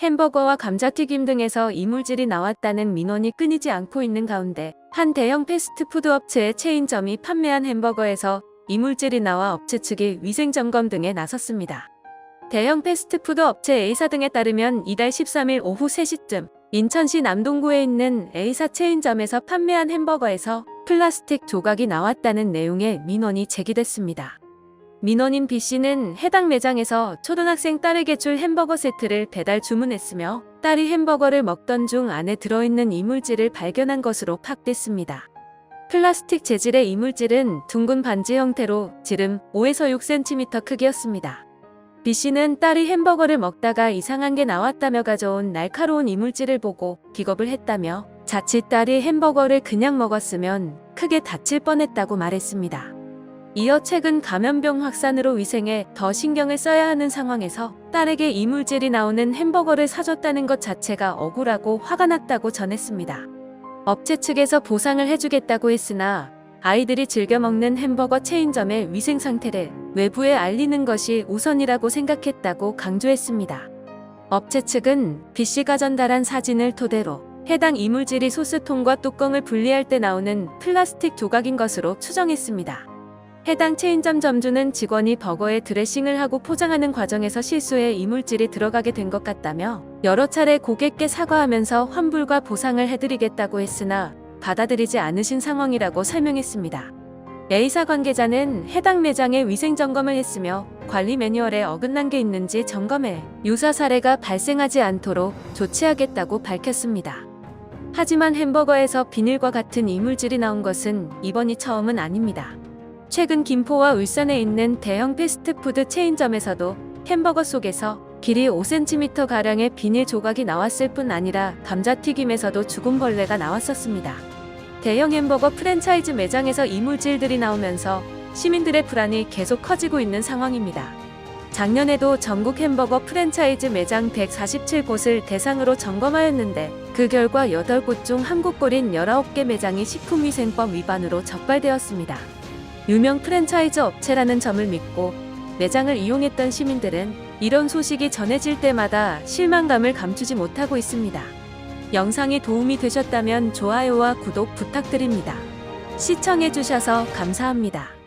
햄버거와 감자튀김 등에서 이물질이 나왔다는 민원이 끊이지 않고 있는 가운데 한 대형 패스트푸드 업체의 체인점이 판매한 햄버거에서 이물질이 나와 업체 측이 위생점검 등에 나섰습니다. 대형 패스트푸드 업체 A사 등에 따르면 이달 13일 오후 3시쯤 인천시 남동구에 있는 A사 체인점에서 판매한 햄버거에서 플라스틱 조각이 나왔다는 내용의 민원이 제기됐습니다. 민원인 B씨는 해당 매장에서 초등학생 딸에게 줄 햄버거 세트를 배달 주문했으며 딸이 햄버거를 먹던 중 안에 들어있는 이물질을 발견한 것으로 파악됐습니다. 플라스틱 재질의 이물질은 둥근 반지 형태로 지름 5에서 6cm 크기였습니다. B씨는 딸이 햄버거를 먹다가 이상한 게 나왔다며 가져온 날카로운 이물질을 보고 기겁을 했다며 자칫 딸이 햄버거를 그냥 먹었으면 크게 다칠 뻔했다고 말했습니다. 이어 최근 감염병 확산으로 위생에 더 신경을 써야 하는 상황에서 딸에게 이물질이 나오는 햄버거를 사줬다는 것 자체가 억울하고 화가 났다고 전했습니다. 업체 측에서 보상을 해주겠다고 했으나 아이들이 즐겨 먹는 햄버거 체인점의 위생 상태를 외부에 알리는 것이 우선이라고 생각했다고 강조했습니다. 업체 측은 B씨가 전달한 사진을 토대로 해당 이물질이 소스통과 뚜껑을 분리할 때 나오는 플라스틱 조각인 것으로 추정했습니다. 해당 체인점 점주는 직원이 버거에 드레싱을 하고 포장하는 과정에서 실수해 이물질이 들어가게 된 것 같다며 여러 차례 고객께 사과하면서 환불과 보상을 해드리겠다고 했으나 받아들이지 않으신 상황이라고 설명했습니다. A사 관계자는 해당 매장의 위생 점검을 했으며 관리 매뉴얼에 어긋난 게 있는지 점검해 유사 사례가 발생하지 않도록 조치하겠다고 밝혔습니다. 하지만 햄버거에서 비닐과 같은 이물질이 나온 것은 이번이 처음은 아닙니다. 최근 김포와 울산에 있는 대형 패스트푸드 체인점에서도 햄버거 속에서 길이 5cm 가량의 비닐 조각이 나왔을 뿐 아니라 감자튀김에서도 죽은 벌레가 나왔었습니다. 대형 햄버거 프랜차이즈 매장에서 이물질들이 나오면서 시민들의 불안이 계속 커지고 있는 상황입니다. 작년에도 전국 햄버거 프랜차이즈 매장 147곳을 대상으로 점검하였는데 그 결과 8곳 중한 곳꼴인 19개 매장이 식품위생법 위반으로 적발되었습니다. 유명 프랜차이즈 업체라는 점을 믿고 매장을 이용했던 시민들은 이런 소식이 전해질 때마다 실망감을 감추지 못하고 있습니다. 영상이 도움이 되셨다면 좋아요와 구독 부탁드립니다. 시청해주셔서 감사합니다.